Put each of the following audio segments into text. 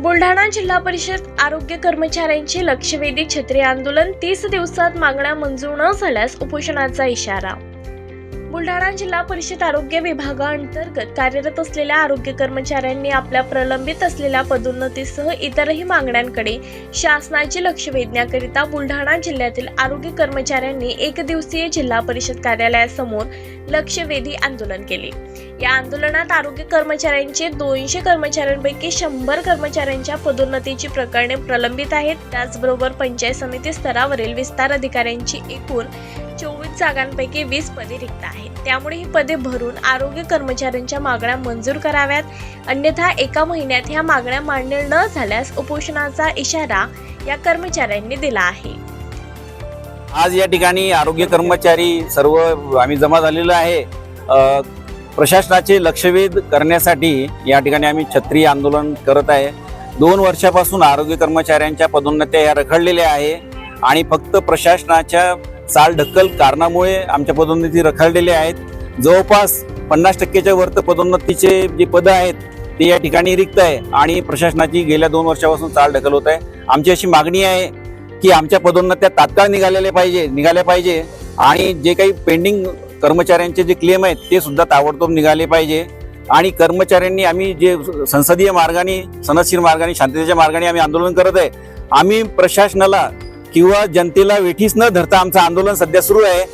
बुलढाणा जिल्हा परिषद आरोग्य कर्मचाऱ्यांचे लक्षवेधी छत्री आंदोलन तीस दिवसात मागण्या मंजूर न झाल्यास उपोषणाचा इशारा. बुलढाणा जिल्हा परिषद आरोग्य विभागाअंतर्गत कार्यरत असलेल्या आरोग्य कर्मचाऱ्यांनी आपल्या प्रलंबित असलेल्या पदोन्नतीसह इतरही मागण्यांकडे शासनाचे लक्ष वेधण्याकरिता बुलढाणा जिल्ह्यातील आरोग्य कर्मचाऱ्यांनी एक दिवसीय जिल्हा परिषद कार्यालयासमोर लक्षवेधी आंदोलन केले. या आंदोलनात आरोग्य कर्मचाऱ्यांचे दोनशे कर्मचाऱ्यांपैकी शंभर कर्मचाऱ्यांच्या पदोन्नतीची प्रकरणे प्रलंबित आहेत. त्याचबरोबर पंचायत समिती स्तरावरील विस्तार अधिकाऱ्यांची एकूण चोवीस जागांपैकी वीस पदे रिक्त आहेत. त्यामुळे ही पदे भरून आरोग्य कर्मचाऱ्यांच्या मागण्या मंजूर कराव्यात. अन्यथा एका महिन्यात ह्या मागण्या मान्य न झाल्यास उपोषणाचा इशारा या कर्मचाऱ्यांनी दिला आहे. आज या ठिकाणी आरोग्य कर्मचारी सर्व आम्ही जमा झालेलो आहे. प्रशासनाचे लक्षवेध करण्यासाठी या ठिकाणी आम्ही छत्री आंदोलन करत आहे. दोन वर्षापासून आरोग्य कर्मचाऱ्यांच्या पदोन्नत्या या रखडलेल्या आहे आणि फक्त प्रशासनाच्या चाल ढक्कल कारणामुळे आमच्या पदोन्नती रखडलेल्या आहेत. जवळपास पन्नास टक्केच्या वरत पदोन्नतीचे जे पदं आहेत ते या ठिकाणी रिक्त आहे आणि प्रशासनाची गेल्या दोन वर्षापासून चाल ढकल होत आहे. आमची अशी मागणी आहे की आमच्या पदोन्नत्या तात्काळ निघालेल्या पाहिजे निघाल्या पाहिजे आणि जे काही पेंडिंग कर्मचाऱ्यांचे जे क्लेम आहेत ते सुद्धा ताबडतोब निघाले पाहिजे. आणि कर्मचाऱ्यांनी आम्ही जे संसदीय मार्गाने सनदशीर मार्गाने शांततेच्या मार्गाने आम्ही आंदोलन करत आहे. आम्ही प्रशासनाला किंवा जनतेला वेठीस न धरता आमचं आंदोलन सध्या सुरू आहे.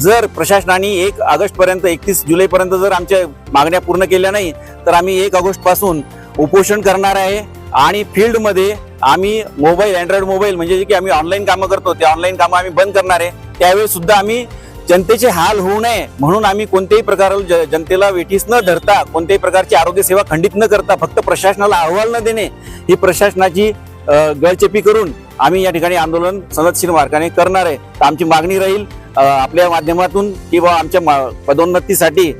जर प्रशासनाने एक ऑगस्टपर्यंत एकतीस जुलैपर्यंत जर आमच्या मागण्या पूर्ण केल्या नाही तर आम्ही एक ऑगस्टपासून उपोषण करणार आहे. आणि फील्डमध्ये आम्ही मोबाईल अँड्रॉइड मोबाईल म्हणजे जे की आम्ही ऑनलाईन कामं करतो ते ऑनलाईन कामं आम्ही बंद करणार आहे. त्यावेळेस सुद्धा आम्ही जनतेचे हाल होऊ नये म्हणून आम्ही कोणत्याही प्रकार जनतेला वेठीस न धरता कोणत्याही प्रकारची आरोग्य सेवा खंडित न करता फक्त प्रशासनाला अहवाल न देणे ही प्रशासनाची गळचेपी करून आम्ही या ठिकाणी आंदोलन सनदशीर मार्गाने करणार आहे. तर आमची मागणी राहील आपल्या माध्यमातून किंवा आमच्या पदोन्नतीसाठी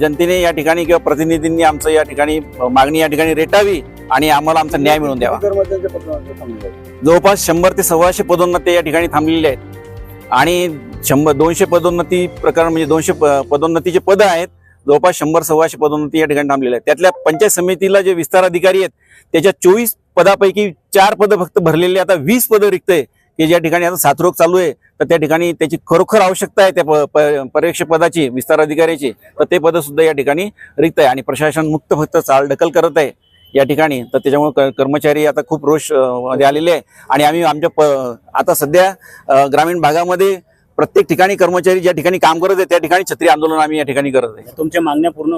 जनतेने या ठिकाणी किंवा प्रतिनिधींनी आमचं या ठिकाणी मागणी या ठिकाणी रेटावी आणि आम्हाला आमचा न्याय मिळवून द्यावा. जवळपास शंभर ते सव्वाशे पदोन्नती या ठिकाणी थांबलेल्या आहेत. आणि शंभर दोनशे पदोन्नती प्रकार म्हणजे दोनशे प- पदोन्नतीचे पदं आहेत. जवळपास शंभर सव्वाशे पदोन्नती या ठिकाणी थांबलेल्या आहेत. त्यातल्या पंचायत समितीला जे विस्तार अधिकारी आहेत त्याच्या चोवीस पदापैकी चार पदं फक्त भरलेली आता वीस पदं रिक्त आहे की ज्या ठिकाणी आता साथरोग चालू आहे तर त्या ठिकाणी त्याची खरोखर आवश्यकता आहे त्या प- प- पर्यवेक्षक पदाची विस्तार अधिकाऱ्याची तर ते पदं सुद्धा या ठिकाणी रिक्त आहे. आणि प्रशासन मुक्त फक्त चालढकल करत आहे या ठिकाणी. तर त्याच्यामुळे क- कर्मचारी आता खूप रोषमध्ये आलेले आहे. आणि आम्ही आमच्या प आता सध्या ग्रामीण भागामध्ये प्रत्येक ठिकाणी कर्मचारी ज्या ठिकाणी काम करत आहे त्या ठिकाणी छत्री आंदोलन आम्ही या ठिकाणी करत आहे. तुमच्या मागण्या पूर्ण